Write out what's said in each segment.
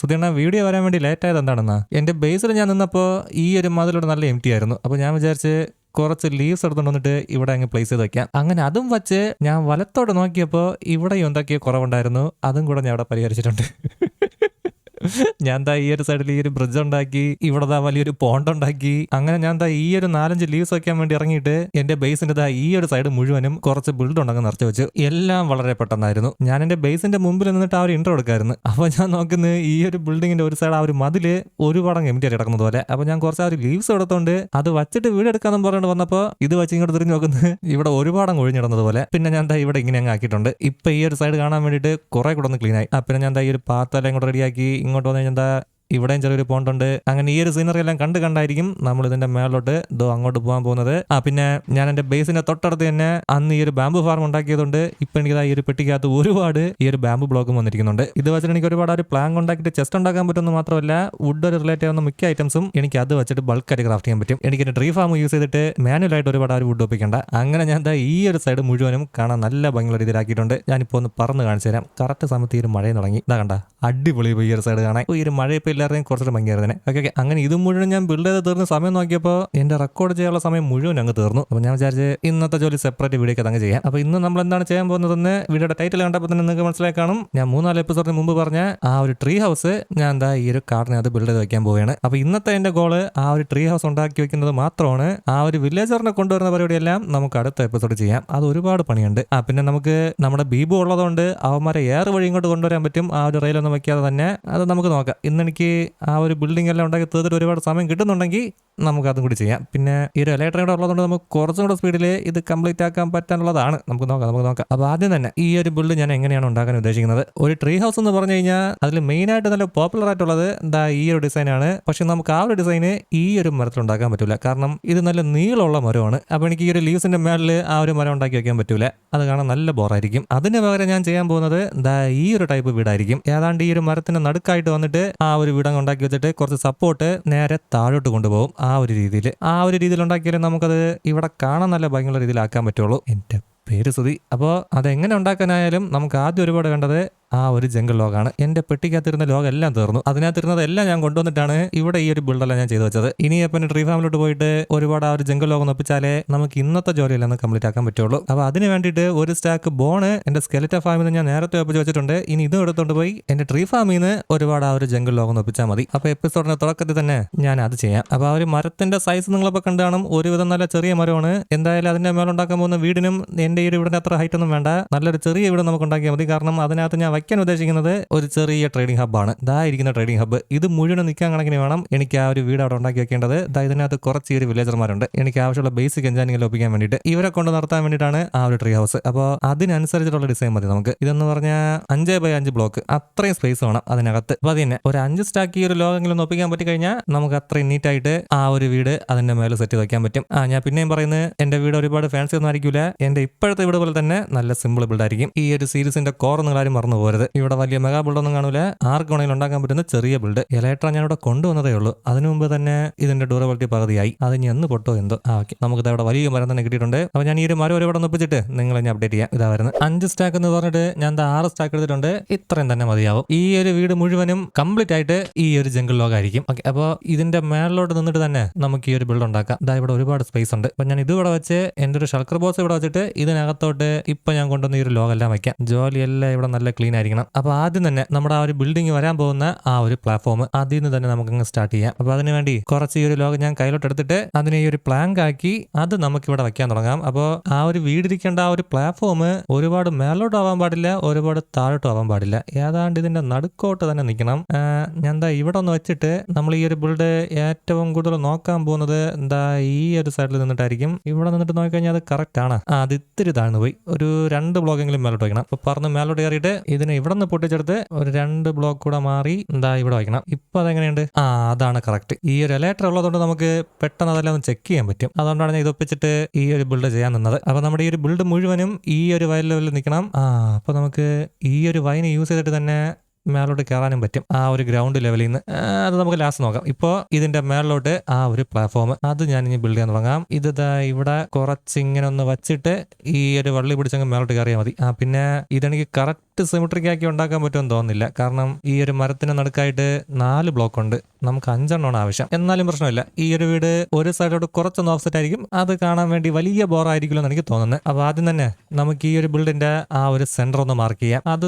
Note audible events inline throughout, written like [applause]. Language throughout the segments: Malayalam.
സുധീണ വീഡിയോ വരാൻ വേണ്ടി ലേറ്റ് ആയത് എന്താണെന്നാ? എന്റെ ബേസിൽ ഞാൻ നിന്നപ്പോൾ ഈ ഒരു മതിലൂടെ നല്ല എം ടി ആയിരുന്നു. അപ്പോൾ ഞാൻ വിചാരിച്ച് കുറച്ച് ലീവ്സ് എടുത്തുകൊണ്ട് വന്നിട്ട് ഇവിടെ അങ്ങ് പ്ലേസ് ചെയ്ത് വെക്കാം. അങ്ങനെ അതും വച്ച് ഞാൻ വലത്തോട്ട് നോക്കിയപ്പോൾ ഇവിടെ എന്തൊക്കെയോ കുറവുണ്ടായിരുന്നു. അതും കൂടെ ഞാൻ അവിടെ പരിഹരിച്ചിട്ടുണ്ട്. ഞാൻ ദാ ഈ ഒരു സൈഡിൽ ഈ ഒരു ബ്രിഡ്ജ് ഉണ്ടാക്കി ഇവിടെ വലിയൊരു പോണ്ട് ഉണ്ടാക്കി. അങ്ങനെ ഞാൻ ദാ ഈ ഒരു നാലഞ്ച് ലീവ്സ് വെക്കാൻ വേണ്ടി ഇറങ്ങിയിട്ട് എന്റെ ബേസിന്റെ ദാ ഈ ഒരു സൈഡ് മുഴുവനും കുറച്ച് ബിൽഡ് ഉണ്ടങ്ങ് നിറച്ചു വെച്ചു. എല്ലാം വളരെ പെട്ടെന്നായിരുന്നു. ഞാൻ എന്റെ ബേസിന്റെ മുമ്പിൽ നിന്നിട്ട് ആ ഒരു ഇൻട്രോ എടുക്കായിരുന്നു. അപ്പൊ ഞാൻ നോക്കുന്നത് ഈ ഒരു ബിൽഡിങ്ങിന്റെ ഒരു സൈഡ് ആ ഒരു മതിൽ ഒരുപാട് എം ടി കിടക്കുന്നത് പോലെ. അപ്പൊ ഞാൻ കുറച്ച് ആ ഒരു ലീവ്സ് എടുത്തോണ്ട് അത് വച്ചിട്ട് വീട് എടുക്കാന്ന് പറഞ്ഞിട്ട് വന്നപ്പോ ഇത് വെച്ച് ഇങ്ങോട്ട് തിരിഞ്ഞു നോക്കുന്നത് ഇവിടെ ഒരുപാട് അങ്ങ് ഒഴിഞ്ഞിടുന്നത് പോലെ. പിന്നെ ഞാൻ ദാ ഇവിടെ ഇങ്ങനെ അങ്ങ് ആക്കിയിട്ടുണ്ട്. ഇപ്പൊ ഈ ഒരു സൈഡ് കാണാൻ വേണ്ടിയിട്ട് കുറെ കൂടെ ഒന്ന് ക്ലീൻ ആയി. പിന്നെ ഞാൻ ദാ ഈ ഒരു പാത്തെല്ലാം ഇങ്ങോട്ട് റെഡിയാക്കി ഇങ്ങോട്ട് വന്നു കഴിഞ്ഞാൽ എന്താ ഇവിടെയും ചെറിയൊരു പോണ്ടുണ്ട് അങ്ങനെ ഈ ഒരു സീനറി എല്ലാം കണ്ട് കണ്ടായിരിക്കും നമ്മൾ ഇതിന്റെ മേളോട്ട് ദോ അങ്ങോട്ട് പോകാൻ പോകുന്നത്. ആ പിന്നെ ഞാൻ എന്റെ ബേസിന്റെ തൊട്ടടുത്ത് തന്നെ അന്ന് ഈ ഒരു ബാമ്പു ഫാർം ഉണ്ടാക്കിയതുകൊണ്ട് ഇപ്പൊ എനിക്ക് ഈ ഒരു പെട്ടിക്കകത്ത് ഒരുപാട് ഈ ഒരു ബാമ്പു ബ്ലോക്കും വന്നിരിക്കുന്നുണ്ട്. ഇത് വെച്ചിട്ട് എനിക്ക് ഒരുപാട് ഒരു പ്ലാൻ ഉണ്ടാക്കിയിട്ട് ചെസ്റ്റ് ഉണ്ടാക്കാൻ പറ്റുമെന്ന് മാത്രമല്ല വുഡ് റിലേറ്റ് ആവുന്ന മിക്ക ഐറ്റംസും എനിക്ക് അത് വെച്ചിട്ട് ബൾക്കായിട്ട് ക്രാഫ്റ്റ് ചെയ്യാൻ പറ്റും. എനിക്ക് ട്രീ ഫാം യൂസ് ചെയ്തിട്ട് മാനുവൽ ആയിട്ട് ഒരുപാട് ഒരു വുഡ് ഒപ്പിക്കണ്ട അങ്ങനെ ഞാൻ ഈ ഒരു സൈഡ് മുഴുവനും കാണാൻ നല്ല ഭംഗിയുള്ള രീതിയിലാക്കിയിട്ടുണ്ട് ഞാനിപ്പോ ഒന്ന് പറന്ന് കാണിച്ചു തരാം. കറക്റ്റ് സമയത്ത് ഈ ഒരു മഴയും തുടങ്ങി. ഇതാ കണ്ട അടിപൊളി ഈ ഒരു സൈഡ് കാണാൻ. ഈ ഒരു മഴ എല്ലാവരുടെയും കുറച്ചൊരു ഭംഗിയായിരുന്നു. ഓക്കെ ഓക്കെ അങ്ങനെ ഇത് മുഴുവൻ ഞാൻ ബിൽഡ് ചെയ്ത് തീർന്ന സമയം നോക്കിയപ്പോൾ എന്റെ റെക്കോർഡ് ചെയ്യാനുള്ള സമയം മുഴുവൻ അങ്ങ് തീർന്നു. അപ്പോൾ ഞാൻ വിചാരിച്ച് ഇന്നത്തെ ജോലി സെപ്പറേറ്റ് വീഡിയോ ഒക്കെ അങ്ങ് ചെയ്യാം. അപ്പോൾ ഇന്ന് നമ്മൾ എന്താണ് ചെയ്യാൻ പോകുന്നതെന്ന് വീഡിയോയുടെ ടൈറ്റിൽ കണ്ടപ്പോൾ തന്നെ നിങ്ങൾക്ക് മനസ്സിലായി കാണും. ഞാൻ മൂന്നാൽ എപ്പിസോഡിന് മുമ്പ് പറഞ്ഞ ആ ഒരു ട്രീ ഹൗസ് ഞാൻ എന്താ ഈ ഒരു കാർഡിനകത്ത് ബിൽഡ് ചെയ്ത് വെക്കാൻ പോവുകയാണ്. അപ്പോൾ ഇന്നത്തെ എന്റെ ഗോൾ ആ ഒരു ട്രീ ഹൗസ് ഉണ്ടാക്കി വെക്കുന്നത് മാത്രമാണ് ആ ഒരു വില്ലേജറിനെ കൊണ്ടുവരുന്ന പരിപാടിയെല്ലാം നമുക്ക് അടുത്ത എപ്പിസോഡ് ചെയ്യാം. അത് ഒരുപാട് പണിയുണ്ട്. ആ പിന്നെ നമുക്ക് നമ്മുടെ ബീബു ഉള്ളതുകൊണ്ട് അവന്മാരെ ഏറെ വഴി ഇങ്ങോട്ട് കൊണ്ടുവരാൻ പറ്റും. ആ ഒരു റെയിലൊന്നും വെക്കാതെ തന്നെ. അത് നമുക്ക് നോക്കാം. ഇന്ന് എനിക്ക് ആ ഒരു ബിൽഡിംഗ് എല്ലാം ഉണ്ടാക്കി തീർത്തിട്ട് ഒരുപാട് സമയം കിട്ടുന്നുണ്ടെങ്കിൽ നമുക്ക് അതും കൂടി ചെയ്യാം. പിന്നെ ഈ ഒരു ഇലക്ട്രിക് കൂടെ ഉള്ളതുകൊണ്ട് നമുക്ക് കുറച്ചും കൂടെ സ്പീഡിൽ ഇത് കംപ്ലീറ്റ് ആക്കാൻ പറ്റാനുള്ളതാണ്. നമുക്ക് നോക്കാം നമുക്ക് നോക്കാം. അപ്പോൾ ആദ്യം തന്നെ ഈ ഒരു ബിൽഡ് ഞാൻ എങ്ങനെയാണ് ഉണ്ടാക്കാൻ ഉദ്ദേശിക്കുന്നത്? ഒരു ട്രീ ഹൗസ് എന്ന് പറഞ്ഞു കഴിഞ്ഞാൽ അതിൽ മെയിൻ ആയിട്ട് നല്ല പോപ്പുലർ ആയിട്ടുള്ളത് എന്താ ഈ ഒരു ഡിസൈനാണ് പക്ഷെ നമുക്ക് ആ ഒരു ഡിസൈന് ഈ ഒരു മരത്തിൽ ഉണ്ടാക്കാൻ പറ്റില്ല കാരണം ഇത് നല്ല നീളമുള്ള മരമാണ്. അപ്പോൾ എനിക്ക് ഈ ഒരു ലീവ്സിന്റെ മേളിൽ ആ ഒരു മരം ഉണ്ടാക്കി വെക്കാൻ പറ്റില്ല അത് കാണാൻ നല്ല ബോറായിരിക്കും അതിന് പകരം ഞാൻ ചെയ്യാൻ പോകുന്നത് ദാ ഈ ഒരു ടൈപ്പ് വീടായിരിക്കും. ഏതാണ്ട് ഈ ഒരു മരത്തിന്റെ നടുക്കായിട്ട് വന്നിട്ട് ആ ഒരു വീടങ്ങ് ഉണ്ടാക്കി വെച്ചിട്ട് കുറച്ച് സപ്പോർട്ട് നേരെ താഴോട്ട് കൊണ്ടുപോകും. ഒരു രീതിയിൽ ആ ഒരു രീതിയിൽ ഉണ്ടാക്കിയാലും നമുക്കത് ഇവിടെ കാണാൻ നല്ല ഭംഗിയുള്ള രീതിയിലാക്കാൻ പറ്റുള്ളൂ. എന്റെ പേര് സുതി അപ്പോൾ അതെങ്ങനെ ഉണ്ടാക്കാനായാലും നമുക്ക് ആദ്യം ഒരുപാട് കണ്ടത് ആ ഒരു ജംഗിൾ ലോകാണ്. എന്റെ പെട്ടിക്കകത്തിരുന്ന ലോകം എല്ലാം തീർന്നു. അതിനകത്തിരുന്നതെല്ലാം ഞാൻ കൊണ്ടുവന്നിട്ടാണ് ഇവിടെ ഈ ഒരു ബിൽഡെല്ലാം ഞാൻ ചെയ്തു വെച്ചത്. ഇനി അപ്പം ട്രീ ഫാമിലോട്ട് പോയിട്ട് ഒരുപാട് ആ ഒരു ജംഗിൾ ലോകം ഒപ്പിച്ചാലേ നമുക്ക് ഇന്നത്തെ ജോലിയെല്ലാം കംപ്ലീറ്റ് ആക്കാൻ പറ്റുള്ളൂ. അപ്പോൾ അതിന് വേണ്ടിയിട്ട് ഒരു സ്റ്റാക്ക് ബോണ് എന്റെ സ്കെലറ്റ ഫാമിൽ നിന്ന് ഞാൻ നേരത്തെ ഒപ്പിച്ച് വെച്ചിട്ടുണ്ട്. ഇനി ഇതും എടുത്തുകൊണ്ട് പോയി എന്റെ ട്രീ ഫാമിൽ നിന്ന് ഒരുപാട് ആ ഒരു ജംഗിൾ ലോകം ഒപ്പിച്ചാൽ മതി. അപ്പോൾ എപ്പിസോഡിന്റെ തുടക്കത്തിൽ തന്നെ ഞാൻ അത് ചെയ്യാം. അപ്പോൾ ആ ഒരു മരത്തിന്റെ സൈസ് നിങ്ങളിപ്പോൾ കണ്ടു കാണും. ഒരുവിധം നല്ല ചെറിയ മരമാണ്. എന്തായാലും അതിന്റെ മേലുണ്ടാക്കാൻ പോകുന്ന വീടിനും എന്റെ ഈ വീടിന്റെ അത്ര ഹൈറ്റ് ഒന്നും വേണ്ട. നല്ലൊരു ചെറിയ വീട് നമുക്ക് ഉണ്ടാക്കിയാൽ മതി. കാരണം അതിനകത്ത് ഞാൻ വയ്ക്കാൻ ഉദ്ദേശിക്കുന്നത് ഒരു ചെറിയ ട്രേഡിംഗ് ഹബ്ബാണ് ദാ ഇരിക്കുന്ന ട്രേഡിംഗ് ഹബ്ബ് ഇത് മുഴുവൻ നിൽക്കാൻ കണക്കിന് വേണം. എനിക്ക് ആ ഒരു വീട് അവിടെ ഉണ്ടാക്കി വെക്കേണ്ടത്. ദാ ഇതിനകത്ത് കുറച്ച് ഒരു വില്ലേജർമാരുണ്ട് എനിക്ക് ആവശ്യമുള്ള ബേസിക് എഞ്ചാനിങ് ഒപ്പിക്കാൻ വേണ്ടിയിട്ട് ഇവരെ കൊണ്ട് നടത്താൻ വേണ്ടിയിട്ടാണ് ആ ഒരു ട്രീ ഹൗസ് അപ്പോൾ അതിനനുസരിച്ചിട്ടുള്ള ഡിസൈൻ മതി നമുക്ക്. ഇതെന്ന് പറഞ്ഞാൽ അഞ്ച് ബൈ അഞ്ച് ബ്ലോക്ക് അത്രയും സ്പേസ് വേണം അതിനകത്ത്. അപ്പോൾ അത് തന്നെ. ഒരു അഞ്ച് സ്റ്റാക്ക് ഒരു ലോകെങ്കിലും ഒപ്പിക്കാൻ പറ്റി കഴിഞ്ഞാൽ നമുക്ക് അത്രയും നീറ്റായിട്ട് ആ ഒരു വീട് അതിന്റെ മേലെ സെറ്റ് ചെയ്ത് വെക്കാൻ പറ്റും. ആ ഞാൻ പിന്നെയും പറയുന്നത് എന്റെ വീട് ഒരുപാട് ഫാൻസി ഒന്നും ആയിരിക്കില്ല എന്റെ ഇപ്പോഴത്തെ വീട് പോലെ തന്നെ നല്ല സിമ്പിൾ ബിൽഡ് ആയിരിക്കും. ഈ ഒരു സീരീസിന്റെ കോർ നിങ്ങൾ ആരും മറന്നു പോകരുത്. ഇവിടെ വലിയ മെഗാ ബിൽഡ് ഒന്നും കാണൂല ആർക്ക് വേണമെങ്കിലും ഉണ്ടാക്കാൻ പറ്റുന്ന ചെറിയ ബിൽഡ് ഇലക്ട്ര ഞാൻ ഇവിടെ കൊണ്ടുവന്നതേ ഉള്ളൂ. അതിനു മുമ്പ് തന്നെ ഇതിന്റെ ഡ്യൂറബിലിറ്റി പകുതിയായി. അത് ഇനി എന്ന് പൊട്ടോ എന്തോ. ആ ഓക്കെ. നമുക്ക് അവിടെ വലിയ മരം തന്നെ കിട്ടിയിട്ടുണ്ട്. അപ്പോൾ ഞാൻ ഈ ഒരു മരം ഒരുപാട് ഒപ്പിച്ചിട്ട് നിങ്ങൾ ഇനി അപ്ഡേറ്റ് ചെയ്യാം. ഇതാ അഞ്ച് സ്റ്റാക്ക് എന്ന് പറഞ്ഞിട്ട് ഞാൻ ആറ് സ്റ്റാക്ക് എടുത്തിട്ടുണ്ട്. ഇത്രയും തന്നെ മതിയാവും. ഈ ഒരു വീട് മുഴുവനും കംപ്ലീറ്റ് ആയിട്ട് ഈ ഒരു ജംഗിൾ ലോകായിരിക്കും ഓക്കെ. അപ്പോൾ ഇതിന്റെ മേളിലോട്ട് നിന്നിട്ട് തന്നെ നമുക്ക് ഈ ഒരു ബിൽഡ് ഉണ്ടാക്കാം. ഇതാ ഇവിടെ ഒരുപാട് സ്പേസ് ഉണ്ട്. അപ്പോൾ ഞാൻ ഇതുവിടെ ഇവിടെ വെച്ച് എന്റെ ഒരു ഷൾക്കർ ബോസ് ഇവിടെ വെച്ചിട്ട് ഇതിനകത്തോട്ട് ഇപ്പൊ ഞാൻ കൊണ്ടുവന്ന ഈ ഒരു ലോകെല്ലാം വയ്ക്കാം ജോലിയെല്ലാം ഇവിടെ നല്ല ക്ലീൻ ആയിരിക്കണം. അപ്പോൾ ആദ്യം തന്നെ നമ്മുടെ ആ ഒരു ബിൽഡിംഗ് വരാൻ പോകുന്ന ആ ഒരു പ്ലാറ്റ്ഫോം അതിൽ നിന്ന് തന്നെ നമുക്ക് സ്റ്റാർട്ട് ചെയ്യാം. അപ്പോൾ അതിനുവേണ്ടി കുറച്ച് ഈ ഒരു ലോകം ഞാൻ കയ്യിലോട്ട് എടുത്തിട്ട് അതിനെ ഈ ഒരു പ്ലാങ്ക് ആക്കി അത് നമുക്ക് ഇവിടെ വെക്കാൻ തുടങ്ങാം. അപ്പോൾ ആ ഒരു വീടിരിക്കേണ്ട ആ ഒരു പ്ലാറ്റ്ഫോം ഒരുപാട് മേലോട്ട് ആവാൻ പാടില്ല ഒരുപാട് താഴോട്ടും ആവാൻ പാടില്ല. ഏതാണ്ട് ഇതിന്റെ നടുക്കോട്ട് തന്നെ നിൽക്കണം. ഞാൻ എന്താ ഇവിടെ ഒന്ന് വെച്ചിട്ട് നമ്മൾ ഈ ഒരു ബിൽഡ് ഏറ്റവും കൂടുതൽ നോക്കാൻ പോകുന്നത് എന്താ ഈ ഒരു സൈഡിൽ നിന്നിട്ടായിരിക്കും. ഇവിടെ നിന്നിട്ട് നോക്കിക്കഴിഞ്ഞാൽ അത് കറക്റ്റ് ആണ്. അത് ഇത്തിരി താഴ്ന്നു പോയി. ഒരു രണ്ട് ബ്ലോക്കെങ്കിലും മേലോട്ട് വയ്ക്കണം. അപ്പൊ പറഞ്ഞ് മേലോട്ട് കയറിയിട്ട് ഇതിനെ ഇവിടെ നിന്ന് പൊട്ടിച്ചെടുത്ത് ഒരു രണ്ട് ബ്ലോക്ക് കൂടെ മാറി എന്താ ഇവിടെ വയ്ക്കണം. ഇപ്പൊ അതെങ്ങനെയുണ്ട്? ആ അതാണ് കറക്റ്റ് ഈ ഒരു എലേറ്റർ ഉള്ളതുകൊണ്ട് നമുക്ക് പെട്ടെന്ന് അതെല്ലാം ഒന്ന് ചെക്ക് ചെയ്യാൻ പറ്റും. അതുകൊണ്ടാണ് ഞാൻ ഇത് ഒപ്പിച്ചിട്ട് ഈ ഒരു ബിൽഡ് ചെയ്യാൻ നിന്നത്. അപ്പൊ നമ്മുടെ ഈ ഒരു ബിൽഡ് മുഴുവനും ഈ ഒരു വയൽ ലെവലിൽ നിൽക്കണം. ആ അപ്പൊ നമുക്ക് ഈ ഒരു വൈന് യൂസ് ചെയ്തിട്ട് തന്നെ മേലോട്ട് കയറാനും പറ്റും. ആ ഒരു ഗ്രൗണ്ട് ലെവലിൽ നിന്ന് അത് നമുക്ക് ലാസ്റ്റ് നോക്കാം. ഇപ്പോൾ ഇതിന്റെ മേളിലോട്ട് ആ ഒരു പ്ലാറ്റ്ഫോം അത് ഞാൻ ഇനി ബിൽഡ് ചെയ്യാൻ തുടങ്ങാം. ഇത് ഇവിടെ കുറച്ച് ഇങ്ങനെ ഒന്ന് വച്ചിട്ട് ഈ ഒരു വള്ളി പിടിച്ചങ്ങ് മേലോട്ട് കയറിയാൽ മതി. ആ പിന്നെ ഇതെനിക്ക് കറക്റ്റ് സിമിട്രിക് ആക്കി ഉണ്ടാക്കാൻ പറ്റുമെന്ന് തോന്നുന്നില്ല. കാരണം ഈ ഒരു മരത്തിന് നടുക്കായിട്ട് നാല് ബ്ലോക്ക് ഉണ്ട്. നമുക്ക് അഞ്ചെണ്ണമാണ് ആവശ്യം. എന്നാലും പ്രശ്നമില്ല. ഈ ഒരു വീട് ഒരു സൈഡോട് കുറച്ചൊന്ന് ഓഫ്സെറ്റ് ആയിരിക്കും. അത് കാണാൻ വേണ്ടി വലിയ ബോർ ബോറായിരിക്കുമല്ലോ എന്ന് എനിക്ക് തോന്നുന്നത് അപ്പൊ ആദ്യം തന്നെ നമുക്ക് ഈ ഒരു ബിൽഡിന്റെ ആ ഒരു സെന്റർ ഒന്ന് മാർക്ക് ചെയ്യാം. അത്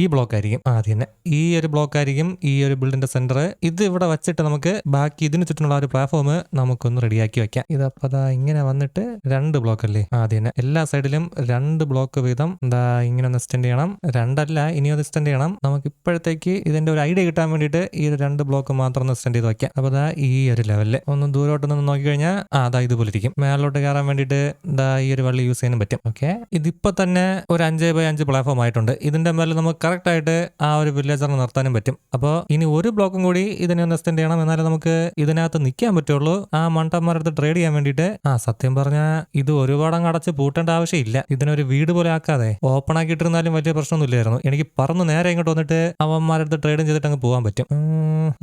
ഈ ബ്ലോക്ക് ആയിരിക്കും. ആദ്യം തന്നെ ഈ ഒരു ബ്ലോക്ക് ആയിരിക്കും ഈ ഒരു ബിൽഡിന്റെ സെന്റർ ഇത് ഇവിടെ വെച്ചിട്ട് നമുക്ക് ബാക്കി ഇതിന് ചുറ്റിനുള്ള ഒരു പ്ലാറ്റ്ഫോം നമുക്കൊന്ന് റെഡിയാക്കി വെക്കാം. ഇതപ്പോ ഇങ്ങനെ വന്നിട്ട് രണ്ട് ബ്ലോക്ക് അല്ലേ? ആദ്യം തന്നെ എല്ലാ സൈഡിലും രണ്ട് ബ്ലോക്ക് വീതം എന്താ ഇങ്ങനെ ഒന്ന് എക്സ്റ്റെൻഡ് ചെയ്യണം. രണ്ടല്ല ഇനി ഒന്ന് എക്സ്റ്റെൻഡ് ചെയ്യണം. നമുക്ക് ഇപ്പോഴത്തേക്ക് ഇതിന്റെ ഒരു ഐഡിയ കിട്ടാൻ വേണ്ടിയിട്ട് ഈ രണ്ട് ബ്ലോക്ക് മാത്രം ഒന്ന് എക്സ്റ്റെൻഡ് ചെയ്ത് വെക്കാം. അപ്പൊ അതാ ഈ ഒരു ലെവലിൽ ഒന്ന് ദൂരോട്ട് നിന്ന് നോക്കി കഴിഞ്ഞാൽ ആ അതാ ഇതുപോലെ ഇരിക്കും മേലോട്ട് കയറാൻ വേണ്ടിയിട്ട് ദാ ഈ ഒരു വള്ളി യൂസ് ചെയ്യാനും പറ്റും. ഓക്കെ ഇതിപ്പോ തന്നെ ഒരു അഞ്ച് ബൈ അഞ്ച് പ്ലാറ്റ്ഫോം ആയിട്ടുണ്ട്. ഇതിന്റെ മേലെ നമുക്ക് കറക്റ്റ് ആയിട്ട് ആ ഒരു വില്ലേജറിനെ നിർത്താനും പറ്റും. അപ്പോൾ ഇനി ഒരു ബ്ലോക്കും കൂടി ഇതിനെ ഒന്ന് എക്സ്റ്റെൻഡ് ചെയ്യണം. എന്നാലേ നമുക്ക് ഇതിനകത്ത് നിൽക്കാൻ പറ്റുള്ളൂ. ആ മണ്ടന്മാരടുത്ത് ട്രേഡ് ചെയ്യാൻ വേണ്ടിയിട്ട്. ആ സത്യം പറഞ്ഞാൽ ഇത് ഒരുപാട് അടച്ച് പൂട്ടേണ്ട ആവശ്യമില്ല. ഇതിനൊരു വീട് പോലെ ആക്കാതെ ഓപ്പൺ ആക്കിയിട്ടിരുന്നാലും വലിയ പ്രശ്നമൊന്നുമില്ലായിരുന്നു. എനിക്ക് പറന്ന് നേരെ ഇങ്ങോട്ട് വന്നിട്ട് അവന്മാരടുത്ത് ട്രേഡും ചെയ്തിട്ട് അങ്ങ് പോകാൻ പറ്റും.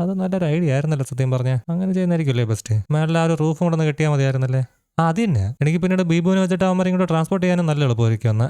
അത് നല്ലൊരു ഐഡിയ ആയിരുന്നല്ലോ സത്യം പറഞ്ഞ. അങ്ങനെ ചെയ്യുന്നതായിരിക്കുമല്ലേ ബെസ്റ്റ് മേളിൽ ആ ഒരു റൂഫും ഒന്ന് കെട്ടിയാൽ മതിയായിരുന്നല്ലേ? അത് തന്നെ. എനിക്ക് പിന്നീട് ബീബുവിനെ വെച്ചിട്ട് അവന്മാരെ ഇങ്ങോട്ട് ട്രാൻസ്പോർട്ട് ചെയ്യാനും നല്ല എളുപ്പമായിരിക്കും ഒന്ന്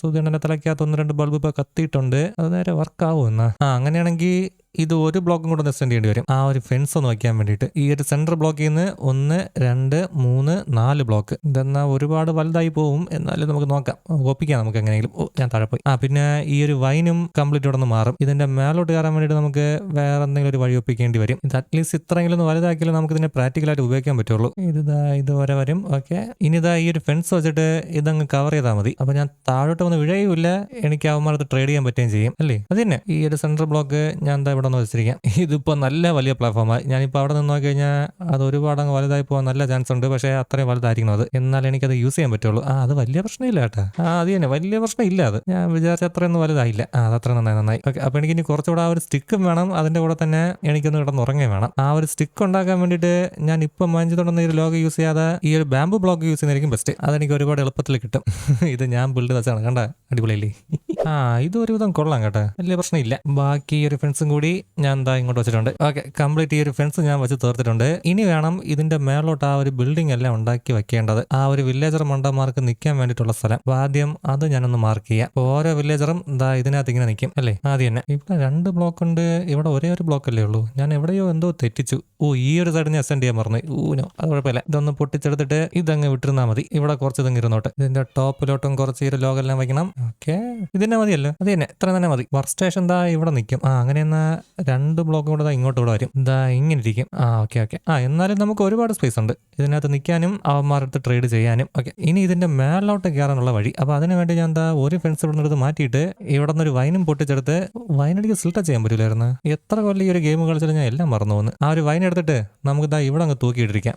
സുധീണന്റെ തലയ്ക്കകത്ത് ഒന്ന് രണ്ട് ബൾബ് ഇപ്പൊ കത്തിയിട്ടുണ്ട്. അത് നേരെ വർക്കാവും എന്നാ. ആ അങ്ങനെയാണെങ്കിൽ ഇത് ഒരു ബ്ലോക്കും കൂടെ ഒന്ന് എക്സ്റ്റെൻഡ് ചെയ്യേണ്ടി വരും. ആ ഒരു ഫെൻസ് ഒന്ന് വയ്ക്കാൻ വേണ്ടിയിട്ട്. ഈ ഒരു സെൻട്രൽ ബ്ലോക്കിൽ നിന്ന് ഒന്ന് രണ്ട് മൂന്ന് നാല് ബ്ലോക്ക് ഇതെന്നാൽ ഒരുപാട് വലുതായി പോകും എന്നാലും നമുക്ക് നോക്കാം. ഒപ്പിക്കാം നമുക്ക് എങ്ങനെയെങ്കിലും. ഞാൻ താഴെ പോയി. ആ പിന്നെ ഈ ഒരു വൈനും കംപ്ലീറ്റ് ഇവിടെ മാറും. ഇതിന്റെ മേലോട്ട് കയറാൻ വേണ്ടിയിട്ട് നമുക്ക് വേറെ എന്തെങ്കിലും ഒരു വഴി ഒപ്പിക്കേണ്ടി വരും. ഇത് അറ്റ്ലീസ്റ്റ് ഇത്രയെങ്കിലും ഒന്ന് വലുതാക്കിയാലും നമുക്ക് ഇതിനെ പ്രാക്ടിക്കലായിട്ട് ഉപയോഗിക്കാൻ പറ്റുള്ളൂ. ഇത് ഇതുവരെ വരും. ഓക്കെ ഇനി ഇതാ ഈ ഒരു ഫെൻസ് വെച്ചിട്ട് ഇതങ്ങ് കവർ ചെയ്താൽ മതി. അപ്പൊ ഞാൻ താഴോട്ട് വന്ന് വിഴയുമില്ല. എനിക്ക് അവന്മാരത്ത് ട്രേഡ് ചെയ്യാൻ പറ്റുകയും ചെയ്യും. അല്ലേ? അത് തന്നെ. ഈ ഒരു സെൻട്രൽ ബ്ലോക്ക് ഞാൻ എന്താ ഇവിടെ നിന്ന് വെച്ചിരിക്കാം. ഇതിപ്പോൾ നല്ല വലിയ പ്ലാറ്റ്ഫോമായി ഞാനിപ്പോൾ അവിടെ നിന്ന് നോക്കി കഴിഞ്ഞാൽ അത് ഒരുപാട് അങ്ങ് വലുതായി പോകാൻ നല്ല ചാൻസ് ഉണ്ട്. പക്ഷേ അത്രയും വലുതായിരിക്കണം അത്. എന്നാലും എനിക്കത് യൂസ് ചെയ്യാൻ പറ്റുള്ളൂ. ആ അത് വലിയ പ്രശ്നമില്ല കേട്ടോ. ആ അത് തന്നെ. വലിയ പ്രശ്നം ഇല്ല അത്. ഞാൻ വിചാരിച്ച അത്രയൊന്നും വലുതായില്ല. ആ അത് അത്ര നന്നായി നന്നായി. ഓക്കെ അപ്പോൾ എനിക്ക് ഇനി കുറച്ചുകൂടെ ആ ഒരു സ്റ്റിക്കും വേണം. അതിന്റെ കൂടെ തന്നെ എനിക്കൊന്ന് കിടന്ന് ഉറങ്ങുകയും വേണം. ആ ഒരു സ്റ്റിക്ക് ഉണ്ടാക്കാൻ വേണ്ടിയിട്ട് ഞാൻ ഇപ്പം മഞ്ചു തുടങ്ങുന്ന ഈ ലോഗ് യൂസ് ചെയ്യാതെ ഈ ഒരു ബാമ്പു ബ്ലോക്ക് യൂസ് ചെയ്യുന്നതായിരിക്കും ബെസ്റ്റ് അതെനിക്ക് ഒരുപാട് എളുപ്പത്തിൽ കിട്ടും. [laughs] ഇത് ഞാൻ ബിൽഡ് വെച്ചാണ്. കണ്ട? അടിപൊളിയല്ലേ? [laughs] ആ ഇത് ഒരുവിധം കൊള്ളാം കേട്ടോ. വലിയ പ്രശ്നമില്ല. ബാക്കി ഒരു ഫ്രണ്ട്സും കൂടി ഞാൻ എന്താ ഇങ്ങോട്ട് വെച്ചിട്ടുണ്ട്. ഓക്കെ കംപ്ലീറ്റ് ഈ ഒരു ഫെൻസ് ഞാൻ വെച്ച് തീർത്തിട്ടുണ്ട്. ഇനി വേണം ഇതിന്റെ മേലോട്ട് ആ ഒരു ബിൽഡിംഗ് എല്ലാം ഉണ്ടാക്കി വെക്കേണ്ടത്. ആ ഒരു വില്ലേജർ മണ്ടന്മാർക്ക് നിൽക്കാൻ വേണ്ടിയിട്ടുള്ള സ്ഥലം. അപ്പൊ ആദ്യം അത് ഞാനൊന്ന് മാർക്ക് ചെയ്യാം. അപ്പൊ ഓരോ വില്ലേജറും ദാ ഇതിനകത്ത് ഇങ്ങനെ നിൽക്കും അല്ലേ? ആദ്യം തന്നെ. ഇവിടെ രണ്ട് ബ്ലോക്ക് ഉണ്ട്. ഇവിടെ ഒരേ ഒരു ബ്ലോക്ക് അല്ലേ ഉള്ളൂ. ഞാൻ എവിടെയോ എന്തോ തെറ്റിച്ചു. ഓ ഈ ഒരു സൈഡ് ഞാൻ അസെൻഡ് ചെയ്യാൻ പറഞ്ഞു ഊനോ അത് കുഴപ്പമില്ല. ഇതൊന്ന് പൊട്ടിച്ചെടുത്തിട്ട് ഇതങ്ങ് വിട്ടിരുന്നാൽ മതി. ഇവിടെ കുറച്ച് ഇതങ്ങ് ഇരുന്നോട്ട്. ഇതിന്റെ ടോപ്പിലോട്ടും കുറച്ച് ഈ ഒരു ലോഗെല്ലാം വയ്ക്കണം ഓക്കെ ഇതിന്റെ മതിയല്ലോ. അത് തന്നെ. ഇത്ര തന്നെ മതി. വർക്ക് സ്റ്റേഷൻ എന്താ ഇവിടെ നിൽക്കും ആ അങ്ങനെ എന്നാ രണ്ട് ബ്ലോക്കും കൂടെ ഇങ്ങോട്ട് ഇവിടെ വരും. എന്താ ഇങ്ങനെ ഇരിക്കും. ആ ഓക്കെ ഓക്കെ ആ എന്നാലും നമുക്ക് ഒരുപാട് സ്പേസ് ഉണ്ട്. ഇതിനകത്ത് നിൽക്കാനും അവന്മാരടുത്ത് ട്രേഡ് ചെയ്യാനും. ഓക്കെ ഇനി ഇതിന്റെ മേലോട്ട് കയറാനുള്ള വഴി. അപ്പൊ അതിന് വേണ്ടി ഞാൻ എന്താ ഒരു ഫെൻസ് ഇവിടെ നിന്ന് മാറ്റിയിട്ട് ഇവിടെ നിന്ന് ഒരു വൈനും പൊട്ടിച്ചെടുത്ത് വൈനടിക്ക് സിൽട്ട ചെയ്യാൻ പറ്റില്ലായിരുന്നു എത്ര കൊല്ലം ഈ ഒരു ഗെയിം കളിച്ചാലും ഞാൻ എല്ലാം മറന്നു പോകുന്നു ആ ഒരു വൈൻ എടുത്തിട്ട് നമുക്ക് ഇതാ ഇവിടെ അങ്ങ് തൂക്കിയിട്ടിരിക്കാം.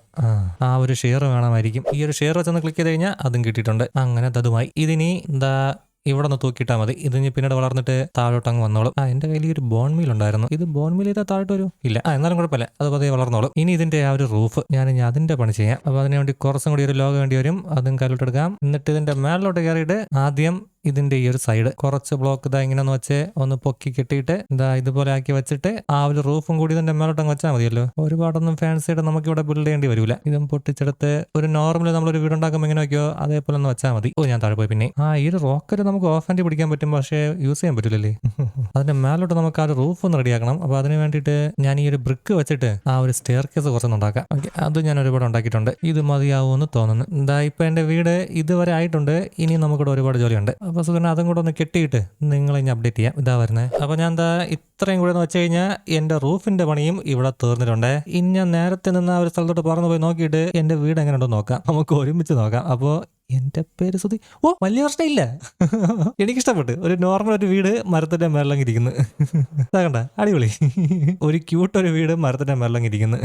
ആ ഒരു ഷെയർ വേണമായിരിക്കും. ഈ ഒരു ഷെയർ വെച്ചൊന്ന് ക്ലിക്ക് ചെയ്ത് കഴിഞ്ഞാൽ അതും കിട്ടിയിട്ടുണ്ട്. അങ്ങനെ അതുമായി. ഇതിനി എന്താ ഇവിടെ നിന്ന് തൂക്കിയിട്ടാൽ മതി. ഇത് ഇനി പിന്നീട് വളർന്നിട്ട് താഴോട്ട് അങ്ങ് വന്നോളും. ആ എന്റെ കയ്യിൽ ഒരു ബോൺ മീൽ ഉണ്ടായിരുന്നു. ഇത് ബോൺ മീൽ ചെയ്താൽ താഴോട്ട് വരും? ഇല്ല. ആ എന്നാലും കുഴപ്പമില്ല. അത് പതിയെ വളർന്നോളും. ഇനി ഇതിന്റെ ആ ഒരു റൂഫ് ഞാൻ ഇനി അതിന്റെ പണി ചെയ്യാം. അപ്പൊ അതിനു വേണ്ടി കുറച്ചും കൂടി ഒരു ലോക വേണ്ടി വരും. അതും കയ്യിലോട്ട് എടുക്കാം എന്നിട്ട് ഇതിന്റെ മേളിലോട്ട് കയറിയിട്ട് ആദ്യം ഇതിന്റെ ഈ ഒരു സൈഡ് കുറച്ച് ബ്ലോക്ക് ഇതാ ഇങ്ങനെ വെച്ചേ ഒന്ന് പൊക്കി കെട്ടിയിട്ട് ഇതാ ഇതുപോലെ ആക്കി വെച്ചിട്ട് ആ ഒരു റൂഫും കൂടി ഇതിന്റെ മേലോട്ട് അങ്ങ് വെച്ചാൽ മതിയല്ലോ. ഒരുപാടൊന്നും ഫാൻസിയുടെ നമുക്ക് ഇവിടെ ബിൽഡ് ചെയ്യേണ്ടി വരില്ല ഇതും പൊട്ടിച്ചെടുത്ത് ഒരു നോർമൽ നമ്മളൊരു വീട് ഉണ്ടാക്കുമ്പോൾ എങ്ങനെ വെക്കോ അതേപോലെ ഒന്ന് വെച്ചാൽ മതി. ഓ ഞാൻ താഴെ പോയി പിന്നെ. ആ ഈ ഒരു റോക്കറ്റ് നമുക്ക് ഓഫ് ആൻഡ് പിടിക്കാൻ പറ്റും പക്ഷേ യൂസ് ചെയ്യാൻ പറ്റില്ലല്ലേ [laughs] അതിന്റെ മേലോട്ട് നമുക്ക് ആ ഒരു റൂഫ് ഒന്ന് റെഡിയാക്കണം അപ്പൊ അതിന് വേണ്ടിയിട്ട് ഞാൻ ഈ ഒരു ബ്രിക്ക് വെച്ചിട്ട് ആ ഒരു സ്റ്റെയർ കേസ് കുറച്ചൊന്ന് ഉണ്ടാക്കാം. ഓക്കെ അത് ഞാൻ ഒരുപാട് ഉണ്ടാക്കിയിട്ടുണ്ട്. ഇത് മതിയാവുമെന്ന് തോന്നുന്നു. എന്താ ഇപ്പൊ എന്റെ വീട് ഇതുവരെ ആയിട്ടുണ്ട്. ഇനി നമുക്കിവിടെ ഒരുപാട് ജോലിയുണ്ട്. അപ്പൊ സുഖന അതും കൂടെ ഒന്ന് കെട്ടിയിട്ട് നിങ്ങളെ ഇനി അപ്ഡേറ്റ് ചെയ്യാം. ഇതാ വരുന്നത് അപ്പോൾ ഞാൻ എന്താ ഇത്രയും കൂടെ എന്ന് വെച്ച് കഴിഞ്ഞാൽ എന്റെ റൂഫിന്റെ പണിയും ഇവിടെ തീർന്നിട്ടുണ്ട്. ഇനി ഞാൻ നേരത്തെ നിന്ന് ആ ഒരു സ്ഥലത്തോട്ട് പറന്നു പോയി നോക്കിയിട്ട് എന്റെ വീട് എങ്ങനെ ഉണ്ടോ നോക്കാം. നമുക്ക് ഒരുമിച്ച് നോക്കാം. അപ്പോൾ എന്റെ പേര് സുധി ഓ വലിയ പ്രശ്നമില്ല. എനിക്കിഷ്ടപ്പെട്ടു. ഒരു നോർമൽ ഒരു വീട് മരത്തിന്റെ മേളിലങ്ങ് ഇരിക്കുന്നു. കണ്ട അടിപൊളി. ഒരു ക്യൂട്ട് ഒരു വീട് മരത്തിന്റെ മേളിലങ്ങ് ഇരിക്കുന്നു.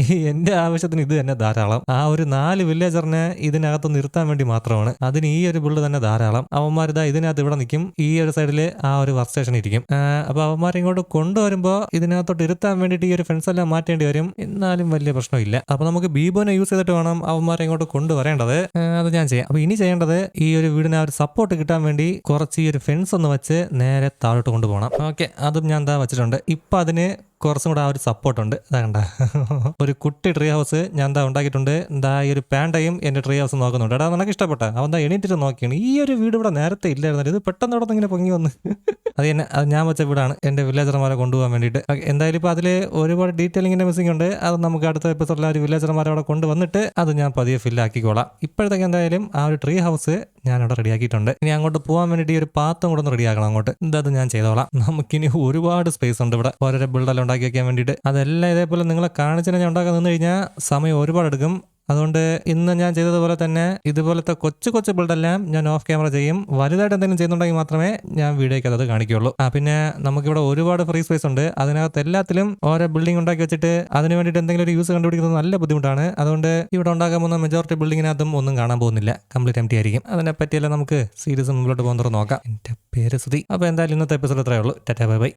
എന്റെ ആവശ്യത്തിന് ഇത് തന്നെ ധാരാളം. ആ ഒരു നാല് വില്ലേജറിനെ ഇതിനകത്ത് നിർത്താൻ വേണ്ടി മാത്രമാണ്. അതിന് ഈ ഒരു ബിൽഡ് തന്നെ ധാരാളം. അവന്മാരിതാ ഇതിനകത്ത് ഇവിടെ നിൽക്കും. ഈ ഒരു സൈഡിൽ ആ ഒരു വർക്ക് സ്റ്റേഷൻ ഇരിക്കും. അപ്പൊ അവന്മാരെ ഇങ്ങോട്ട് കൊണ്ടുവരുമ്പോ ഇതിനകത്തോട്ട് ഇരുത്താൻ വേണ്ടിയിട്ട് ഈ ഒരു ഫെൻസ് എല്ലാം മാറ്റേണ്ടി വരും. എന്നാലും വലിയ പ്രശ്നമില്ല. അപ്പൊ നമുക്ക് ബീബോനെ യൂസ് ചെയ്തിട്ട് വേണം അവന്മാരെ ഇങ്ങോട്ട് കൊണ്ടുവരേണ്ടത്. അത് ഞാൻ ചെയ്യാം. അപ്പോൾ ഇനി ചെയ്യേണ്ടത് ഈ ഒരു വീടിന് ആ ഒരു സപ്പോർട്ട് കിട്ടാൻ വേണ്ടി കുറച്ച് ഈ ഒരു ഫെൻസ് ഒന്ന് വെച്ച് നേരെ താഴോട്ട് കൊണ്ടുപോകണം. ഓക്കെ അതും ഞാൻ എന്താ വെച്ചിട്ടുണ്ട്. ഇപ്പം അതിന് കുറച്ചും കൂടെ ആ ഒരു സപ്പോർട്ട് ഉണ്ട്. ഇതാ കണ്ട. [laughs] ഒരു കുട്ടി ട്രീ ഹൗസ് ഞാൻ എന്താ ഉണ്ടാക്കിയിട്ടുണ്ട്. എന്താ ഈ ഒരു പാൻഡയും എന്റെ ട്രീ ഹൗസ് നോക്കുന്നുണ്ട്. എടാ നിനക്ക് ഇഷ്ടപ്പെട്ട? അവൻ എന്താ എണീറ്റിട്ട് നോക്കിയാണ്. ഈ ഒരു വീട് ഇവിടെ നേരത്തെ ഇല്ലായിരുന്നു ഇത് പെട്ടെന്ന് ഇവിടെ ഇങ്ങനെ പൊങ്ങി വന്ന്. [laughs] അത് തന്നെ അത് ഞാൻ വെച്ച വീടാണ്. എന്റെ വില്ലേജർമാരെ കൊണ്ടുപോകാൻ വേണ്ടിയിട്ട്. എന്തായാലും ഇപ്പോൾ അതിൽ ഒരുപാട് ഡീറ്റെയിലിങ്ങിന്റെ മിസ്സിംഗ് ഉണ്ട്. അത് നമുക്ക് അടുത്ത എപ്പിസോഡിൽ ആ ഒരു വില്ലേജർമാരെ അവിടെ കൊണ്ടുവന്നിട്ട് അത് ഞാൻ പതിയെ ഫില്ലാക്കിക്കോളാം ഇപ്പോഴത്തേക്ക് എന്തായാലും ആ ഒരു ട്രീ ഹൗസ് ഞാൻ അവിടെ റെഡിയാക്കിയിട്ടുണ്ട് ഇനി അങ്ങോട്ട് പോകാൻ വേണ്ടിയിട്ട് ഈ ഒരു പാത്തും കൂടെ ഒന്ന് റെഡിയാക്കണം അങ്ങോട്ട്. ഇതത് ഞാൻ ചെയ്തോളാം. നമുക്കിനി ഒരുപാട് സ്പേസ് ഉണ്ട് ഇവിടെ. ഓരോരോ ബിൽഡെല്ലാം ഉണ്ടാക്കി വെക്കാൻ വേണ്ടിയിട്ട്. അതെല്ലാം ഇതേപോലെ നിങ്ങളെ കാണിച്ചു ഞാൻ ഉണ്ടാക്കാൻ നിന്ന് കഴിഞ്ഞാൽ സമയം ഒരുപാട് എടുക്കും അതുകൊണ്ട് ഇന്ന് ഞാൻ ചെയ്തതുപോലെ തന്നെ ഇതുപോലത്തെ കൊച്ചു കൊച്ചു ബിൽഡെല്ലാം ഞാൻ ഓഫ് ക്യാമറ ചെയ്യും. വലുതായിട്ട് എന്തെങ്കിലും ചെയ്യുന്നുണ്ടെങ്കിൽ മാത്രമേ ഞാൻ വീഡിയോയ്ക്ക് അത് കാണിക്കുകയുള്ളൂ. ആ പിന്നെ നമുക്കിവിടെ ഒരുപാട് ഫ്രീ സ്പേസ് ഉണ്ട്. അതിനകത്ത് എല്ലാത്തിലും ഓരോ ബിൽഡിംഗ് ഉണ്ടാക്കി വെച്ചിട്ട് അതിന് വേണ്ടിയിട്ട് എന്തെങ്കിലും ഒരു യൂസ് കണ്ടുപിടിക്കുന്നത് നല്ല ബുദ്ധിമുട്ടാണ്. അതുകൊണ്ട് ഇവിടെ ഉണ്ടാക്കാൻ പോകുന്ന മെജോറിറ്റി ബിൽഡിങ്ങിനകത്തും ഒന്നും കാണാൻ പോകുന്നില്ല. കംപ്ലീറ്റ് എം ടി ആയിരിക്കും. അതിനെ പറ്റിയെല്ലാം നമുക്ക് സീരീസ് മുമ്പിലോട്ട് പോകുന്നത് നോക്കാം. എന്റെ പേര് സുതി അപ്പോൾ എന്തായാലും ഇന്നത്തെ എപ്പിസോഡ് ഇത്രയേ ഉള്ളൂ. Tata bye bye